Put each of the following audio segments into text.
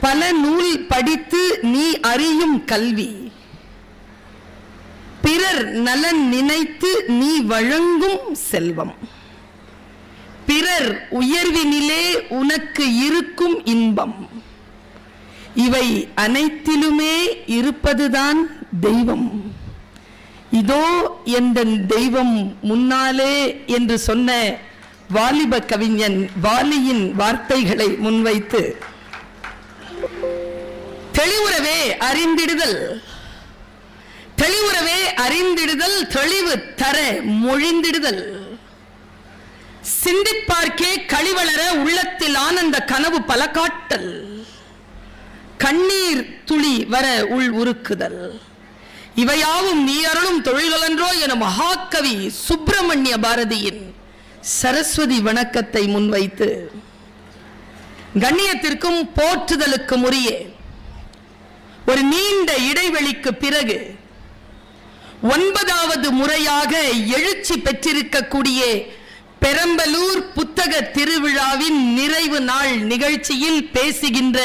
பல நூல் படித்து நீ அறியும் கல்வி. பிறர் நலன் நினைத்து நீ வழங்கும் செல்வம். பிறர் உயர்வினிலே உனக்கு இருக்கும் இன்பம். இவை அனைத்திலுமே இருப்பதுதான் தெய்வம். இதோ எந்த தெய்வம் முன்னாலே என்று சொன்ன வாலிப கவிஞன் வாலியின் வார்த்தைகளை முன்வைத்து தெளிவுறவே அறிந்திடுதல். தெளிவுறவே அறிந்திடுதல் தெளிவு தர மொழிந்திடுதல். சிந்திப்பார்க்கே கழிவளர உள்ளத்தில் ஆனந்த கனவு பல காட்டல் கண்ணீர் துளி வர உள் உருக்குதல். இவையாவும் நீ அருளும் தொழில்களன்றோ என மகாகவி சுப்பிரமணிய பாரதியின் சரஸ்வதி வணக்கத்தை முன்வைத்து கண்ணியத்திற்கும் போற்றுதலுக்கும் உரிய ஒரு நீண்ட இடைவெளிக்கு பிறகு ஒன்பதாவது முறையாக எழுச்சி பெற்றிருக்கக்கூடிய பெரம்பலூர் புத்தக திருவிழாவின் நிறைவு நாள் நிகழ்ச்சியில் பேசுகின்ற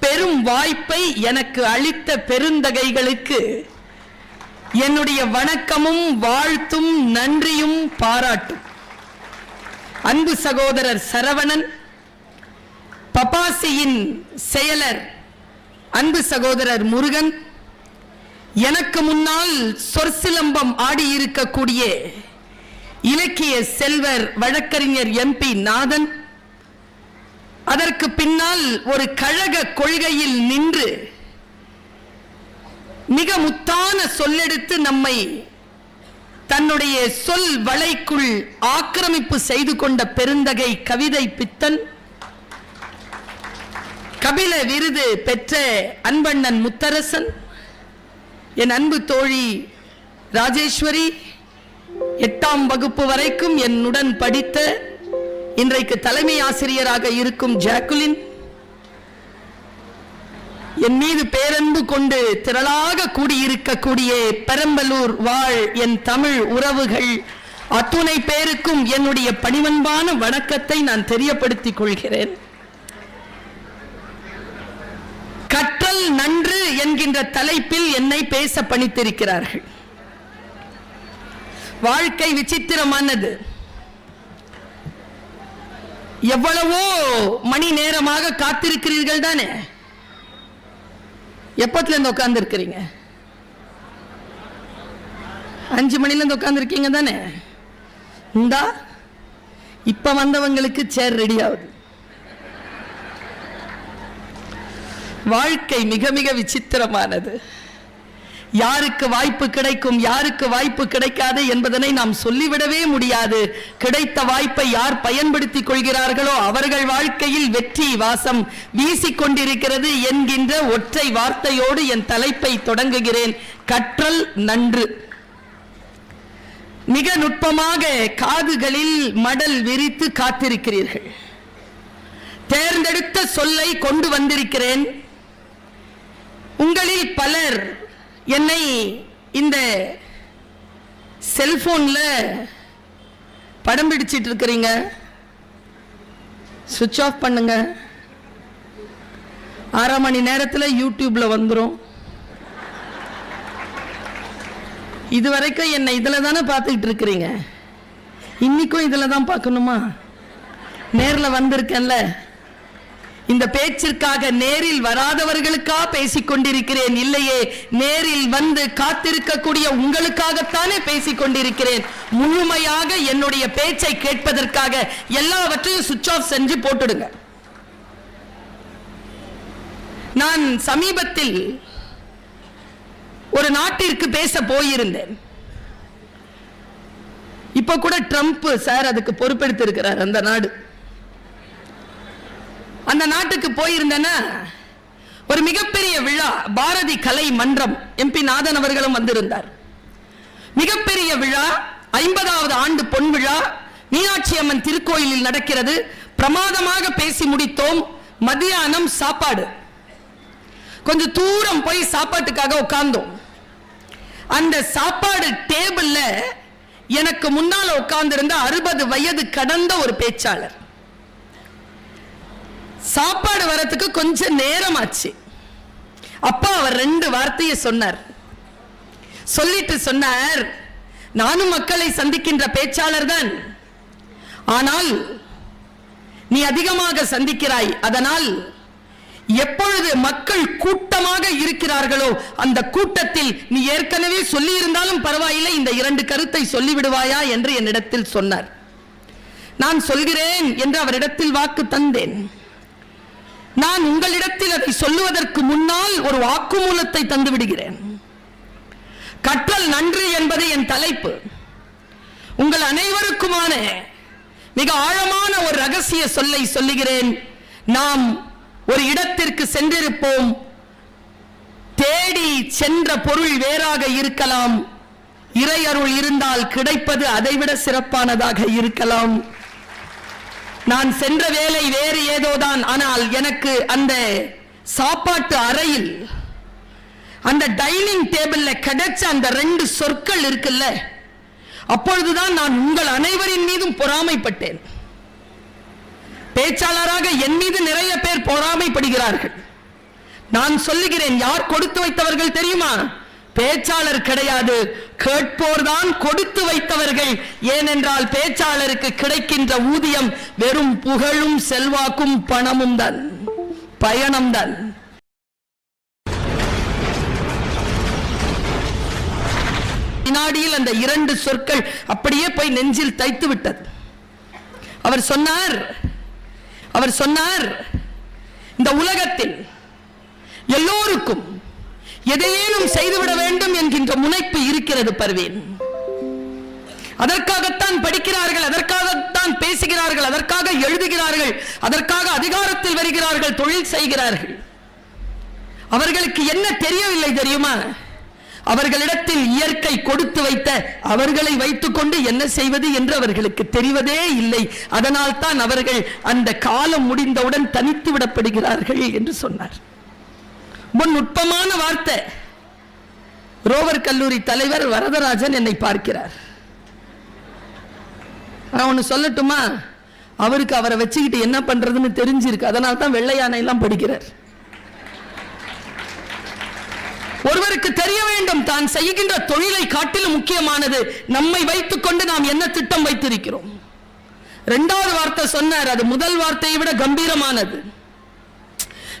பெரும் வாய்ப்பை எனக்கு அளித்த பெருந்தகைகளுக்கு என்னுடைய வணக்கமும் வாழ்த்தும் நன்றியும் பாராட்டும். அன்பு சகோதரர் சரவணன் பபாசியின் செயலர் அன்பு சகோதரர் முருகன் எனக்கு முன்னால் சொற்சிலம்பம் ஆடியிருக்கக்கூடிய இலக்கிய செல்வர் வழக்கறிஞர் எம்பி நாதன் அதற்கு பின்னால் ஒரு கழக கொள்கையில் நின்று மிக முத்தான சொல்லெடுத்து நம்மை தன்னுடைய சொல் வலைக்குள் ஆக்கிரமிப்பு செய்து கொண்ட பெருந்தகை கவிதை பித்தன் கபில விருது பெற்ற அன்பண்ணன் முத்தரசன் என் அன்பு தோழி ராஜேஸ்வரி எட்டாம் வகுப்பு வரைக்கும் என்னுடன் படித்த இன்றைக்கு தலைமை ஆசிரியராக இருக்கும் ஜாக்குலின் என் மீது பேரன்பு கொண்டு திரளாக கூடியிருக்கக்கூடிய பெரம்பலூர் வாழ் என் தமிழ் உறவுகள் அத்துணை பேருக்கும் என்னுடைய பணிவன்பான வணக்கத்தை நான் தெரியப்படுத்திக் கொள்கிறேன் கற்றல் நன்று என்கின்ற தலைப்பில் என்னை பேச பணித்திருக்கிறார்கள். வாழ்க்கை விசித்திரமானது. எவ்வளவோ மணி நேரமாக காத்திருக்கிறீர்கள் தானே? எப்பத்துல இருந்து உட்கார்ந்து இருக்கிறீங்க அஞ்சு மணில இருந்து தானே? இந்தா இப்ப வந்தவங்களுக்கு சேர் ரெடி ஆகுது. வாழ்க்கை மிக மிக விசித்திரமானது. யாருக்கு வாய்ப்பு கிடைக்கும் யாருக்கு வாய்ப்பு கிடைக்காது என்பதனை நாம் சொல்லிவிடவே முடியாது. கிடைத்த வாய்ப்பை யார் பயன்படுத்திக் கொள்கிறார்களோ அவர்கள் வாழ்க்கையில் வெற்றி வாசம் வீசிக்கொண்டிருக்கிறது என்கின்ற ஒற்றை வார்த்தையோடு என் தலைப்பை தொடங்குகிறேன். கற்றல் நன்று. மிக நுட்பமாக காதுகளில் மடல் விரித்து காத்திருக்கிறீர்கள். தேர்ந்தெடுத்த சொல்லை கொண்டு வந்திருக்கிறேன். உங்களில் பலர் என்னை இந்த செல்போன்ல படம் பிடிச்சிட்டு இருக்கிறீங்க. சுவிட்ச் ஆஃப் பண்ணுங்க. அரை மணி நேரத்தில் யூடியூப்ல வந்துடும் இது வரைக்கும் என்னை இதில் தானே பார்த்துக்கிட்டு இருக்கிறீங்க. இன்னைக்கும் இதில் தான் பார்க்கணுமா? நேரில் வந்திருக்கேன்ல. இந்த பேச்சிற்காக நேரில் வராதவர்களுக்கா பேசிக் கொண்டிருக்கிறேன் இல்லையே நேரில் வந்து காத்திருக்கக்கூடிய உங்களுக்காகத்தானே பேசிக் கொண்டிருக்கிறேன் முழுமையாக என்னுடைய பேச்சை கேட்பதற்காக எல்லாவற்றையும் சுவிட்ச் ஆஃப் செஞ்சு போட்டுடுங்க. நான் சமீபத்தில் ஒரு நாட்டிற்கு பேச போயிருந்தேன். இப்ப கூட ட்ரம்ப் சார் அதுக்கு பொறுப்பெடுத்திருக்கிறார் அந்த நாடு. அந்த நாட்டுக்கு போயிருந்தேன்னா ஒரு மிகப்பெரிய விழா பாரதி கலை மன்றம். எம்பி நாதன் அவர்களும் வந்திருந்தார். மிகப்பெரிய விழா ஐம்பதாவது ஆண்டு பொன் விழா. மீனாட்சி அம்மன் திருக்கோயிலில் நடக்கிறது. பிரமாதமாக பேசி முடித்தோம். மதியானம் சாப்பாடு. கொஞ்சம் தூரம் போய் சாப்பாட்டுக்காக உட்கார்ந்தோம். அந்த சாப்பாடு டேபிள்ல எனக்கு முன்னால உட்கார்ந்திருந்த அறுபது வயது கடந்த ஒரு பேச்சாளர். சாப்பாடு வரத்துக்கு கொஞ்சம் நேரமாச்சு. அப்பா அவர் ரெண்டு வார்த்தையை சொன்னார். சொல்லிட்டு சொன்னார் நானும் மக்களை சந்திக்கின்ற பேச்சாளர் தான். ஆனால் நீ அதிகமாக சந்திக்கிறாய். அதனால் எப்பொழுது மக்கள் கூட்டமாக இருக்கிறார்களோ அந்த கூட்டத்தில் நீ ஏற்கனவே சொல்லி இருந்தாலும் பரவாயில்லை இந்த இரண்டு கருத்தை சொல்லிவிடுவாயா? என்று என்னிடத்தில் சொன்னார். நான் சொல்கிறேன் என்று அவரிடத்தில் வாக்கு தந்தேன். நான் உங்களிடத்தில் அதை சொல்லுவதற்கு முன்னால் ஒரு வாக்குமூலத்தை தந்து விடுகிறேன். கற்றல் நன்று என்பது என் தலைப்பு. உங்கள் அனைவருக்குமான மிக ஆழமான ஒரு ரகசிய சொல்லை சொல்லுகிறேன். நாம் ஒரு இடத்திற்கு சென்றிருப்போம். தேடி சென்ற பொருள் வேறாக இருக்கலாம். இறையருள் இருந்தால் கிடைப்பது அதைவிட சிறப்பானதாக இருக்கலாம். நான் சென்ற வேலை வேறு ஏதோதான். ஆனால் எனக்கு அந்த சாப்பாட்டு அறையில் அந்த டைனிங் டேபிள்ல கிடைச்ச அந்த ரெண்டு சொற்கள் இருக்குல்ல அப்பொழுதுதான் நான் உங்கள் அனைவரின் மீதும் பொறாமைப்பட்டேன். பேச்சாளராக என் மீது நிறைய பேர் பொறாமைப்படுகிறார்கள். நான் சொல்லுகிறேன் யார் கொடுத்து வைத்தவர்கள் தெரியுமா? பேச்சாளர் கிடையாது கேட்போர்தான் கொடுத்து வைத்தவர்கள். ஏனென்றால் பேச்சாளருக்கு கிடைக்கின்ற ஊதியம் வெறும் புகழும் செல்வாக்கும் பணமும் தான். பயணம் தான். வினாடியில் அந்த இரண்டு சொற்கள் அப்படியே போய் நெஞ்சில் தைத்து விட்டது. அவர் சொன்னார் அவர் சொன்னார் இந்த உலகத்தில் எல்லோருக்கும் எதையேனும் செய்துவிட வேண்டும் என்கின்ற முனைப்பு இருக்கிறது பர்வேன். அதற்காகத்தான் படிக்கிறார்கள் அதற்காகத்தான் பேசுகிறார்கள் அதற்காக எழுதுகிறார்கள் அதற்காக அதிகாரத்தில் வருகிறார்கள் தொழில் செய்கிறார்கள். அவர்களுக்கு என்ன தெரியவில்லை தெரியுமா? அவர்களிடத்தில் இயற்கை கொடுத்து வைத்த அவர்களை வைத்துக்கொண்டு என்ன செய்வது என்று அவர்களுக்கு தெரிவதே இல்லை. அதனால் தான் அவர்கள் அந்த காலம் முடிந்தவுடன் தனித்து விடப்படுகிறார்கள் என்று சொன்னார். ரொம்ப நுட்பமான வார்த்தை. ரோவர் கல்லூரி தலைவர் வரதராஜன் என்னை பார்க்கிறார். நான் சொல்லட்டுமா? அவருக்கு அவரை வச்சுக்கிட்டு என்ன பண்றதுன்னு தெரிஞ்சிருக்கு. அதனால தான் வெள்ளை யானை எல்லாம் படிக்கிறார். ஒருவருக்கு தெரிய வேண்டும் தான் செய்கின்ற தொழிலை காட்டிலும் முக்கியமானது நம்மை வைத்துக் கொண்டு நாம் என்ன திட்டம் வைத்திருக்கிறோம். இரண்டாவது வார்த்தை சொன்னார் அது முதல் வார்த்தையை விட கம்பீரமானது.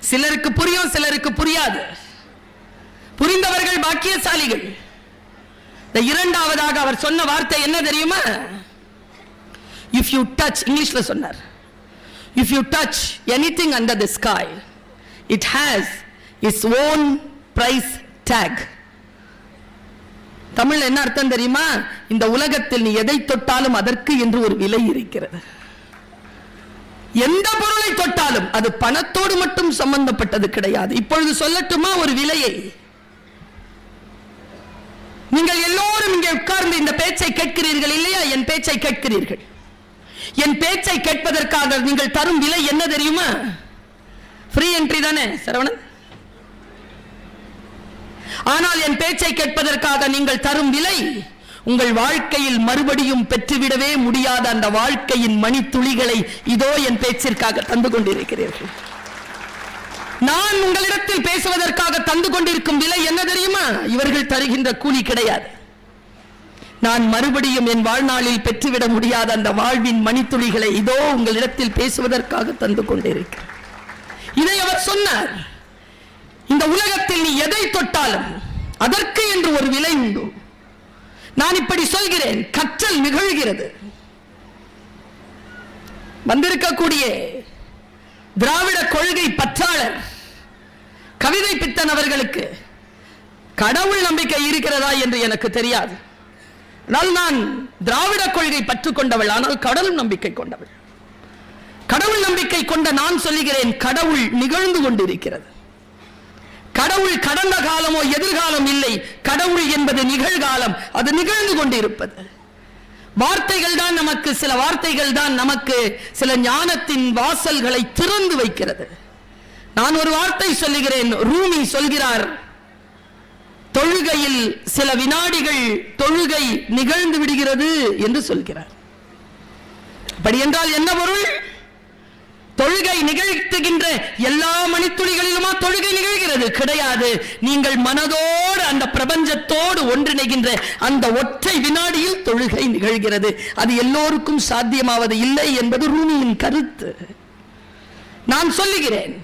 சிலருக்கு புரியும் சிலருக்கு புரியாது. புரிந்தவர்கள் பாக்கியசாலிகள். இந்த இரண்டாவதாக அவர் சொன்ன வார்த்தை என்ன தெரியுமா? இஃப் யூ டச் இங்கிலீஷ்ல சொன்னார். If you touch anything under the sky it has its own price tag Tamil என்ன அர்த்தம் தெரியுமா? இந்த உலகத்தில் நீ எதை தொட்டாலும் அதற்கு என்று ஒரு விலை இருக்கிறது. எந்த பொருளை தொட்டாலும் அது பணத்தோடு மட்டும் சம்பந்தப்பட்டது கிடையாது. இப்பொழுது சொல்லட்டுமா ஒரு விலையை? நீங்கள் எல்லோரும் இங்கே உட்கார்ந்து இந்த பேச்சை கேட்கிறீர்கள் இல்லையா? என் பேச்சை கேட்கிறீர்கள். என் பேச்சை கேட்பதற்காக நீங்கள் தரும் விலை என்ன தெரியுமா? ஃப்ரீ என்ட்ரி தானே சரவணன்? ஆனால் என் பேச்சை கேட்பதற்காக நீங்கள் தரும் விலை உங்கள் வாழ்க்கையில் மறுபடியும் பெற்றுவிடவே முடியாத அந்த வாழ்க்கையின் மணித்துளிகளை இதோ என் பேச்சிற்காக தந்து கொண்டிருக்கிறீர்கள். நான் உங்களிடத்தில் பேசுவதற்காக தந்து கொண்டிருக்கும் விலை என்ன தெரியுமா? இவர்கள் தருகின்ற கூலி கிடையாது. நான் மறுபடியும் என் வாழ்நாளில் பெற்றுவிட முடியாத அந்த வாழ்வின் மணித்துளிகளை இதோ உங்களிடத்தில் பேசுவதற்காக தந்து கொண்டிருக்கிறேன். இதை அவர் சொன்னார். இந்த உலகத்தில் நீ எதை தொட்டாலும் அதற்கு என்று ஒரு விலை உண்டு. நான் இப்படி சொல்கிறேன் கற்றல் நிகழ்கிறது. வந்திருக்கக்கூடிய திராவிட கொள்கை பற்றாளர் கவிதை பித்தன் அவர்களுக்கு கடவுள் நம்பிக்கை இருக்கிறதா என்று எனக்கு தெரியாது. ஆனால் நான் திராவிட கொள்கை பற்று கொண்டவள் ஆனால் கடவுள் நம்பிக்கை கொண்டவள். கடவுள் நம்பிக்கை கொண்ட நான் சொல்லுகிறேன் கடவுள் நிகழ்ந்து கொண்டிருக்கிறது. கடவுள் கடந்த காலமோ எதிர்காலம் இல்லை. கடவுள் என்பது நிகழ்காலம். அது நிகழ்ந்து கொண்டிருப்பது. வார்த்தைகள் தான் நமக்கு சில வார்த்தைகள் தான் நமக்கு சில ஞானத்தின் வாசல்களை திறந்து வைக்கிறது. நான் ஒரு வார்த்தை சொல்லுகிறேன். ரூமி சொல்கிறார் தொழுகையில் சில வினாடிகள் தொழுகை நிகழ்ந்து விடுகிறது என்று சொல்கிறார். அப்படி என்றால் என்ன பொருள்? தொழுகை நிகழ்த்துகின்ற எல்லா மணித்துளிகளிலுமா தொழுகை நிகழ்கிறது? கிடையாது. நீங்கள் மனதோடு அந்த பிரபஞ்சத்தோடு ஒன்றிணைகின்ற அந்த ஒற்றை வினாடியில் தொழுகை நிகழ்கிறது. அது எல்லோருக்கும் சாத்தியமாவது இல்லை என்பது ரூமியின் கருத்து. நான் சொல்லுகிறேன்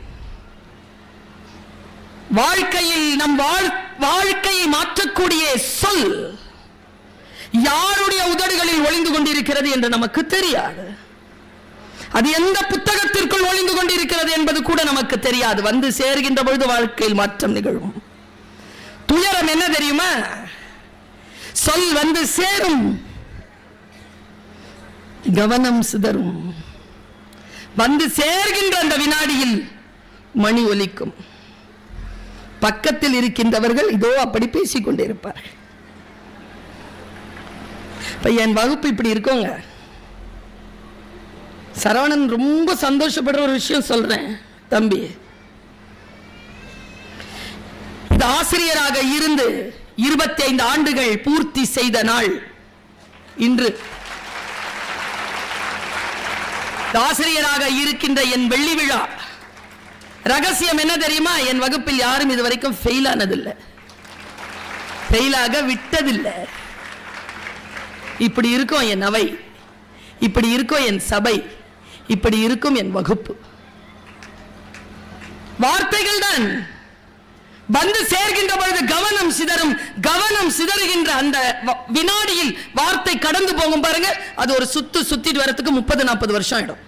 வாழ்க்கையில் நம் வாழ் வாழ்க்கையை மாற்றக்கூடிய சொல் யாருடைய உதடுகளில் ஒளிந்து கொண்டிருக்கிறது என்று நமக்கு தெரியாது. அது எந்த புத்தகத்திற்குள் ஒளிந்து கொண்டிருக்கிறது என்பது கூட நமக்கு தெரியாது. வந்து சேர்கின்ற பொழுது வாழ்க்கையில் மாற்றம் நிகழும். துயரம் என்ன தெரியுமா? சொல் வந்து சேரும். கவனம் சிதறும். வந்து சேர்கின்ற அந்த வினாடியில் மணி ஒலிக்கும். பக்கத்தில் இருக்கின்றவர்கள் இதோ அப்படி பேசிக் கொண்டிருப்பார்கள் என் வகுப்பு இப்படி இருக்கோங்க. சரவணன் ரொம்ப சந்தோஷப்படுற ஒரு விஷயம் சொல்றேன் தம்பி. இந்த ஆசிரியராக இருந்து இருபத்தி ஐந்து ஆண்டுகள் பூர்த்தி செய்த நாள் இன்று. ஆசிரியராக இருக்கின்ற என் வெள்ளி விழா. ரகசியம் என்ன தெரியுமா? என் வகுப்பில் யாரும் இதுவரைக்கும் ஃபெயில் ஆனதில்லை. ஃபெயிலாக விட்டதில்லை. இப்படி இருக்கும் என் அவை. இப்படி இருக்கும் என் சபை. இப்படி இருக்கும் என் வகுப்பு. வார்த்தைகள் தான். வந்து சேர்கின்ற பொழுது கவனம் சிதறும் கவனம் சிதறுகின்ற அந்த வினாடியில் வார்த்தை கடந்து போகும் பாருங்க அது ஒரு சுத்து சுத்திட்டு வரதுக்கு முப்பது நாற்பது வருஷம் ஆயிடும்.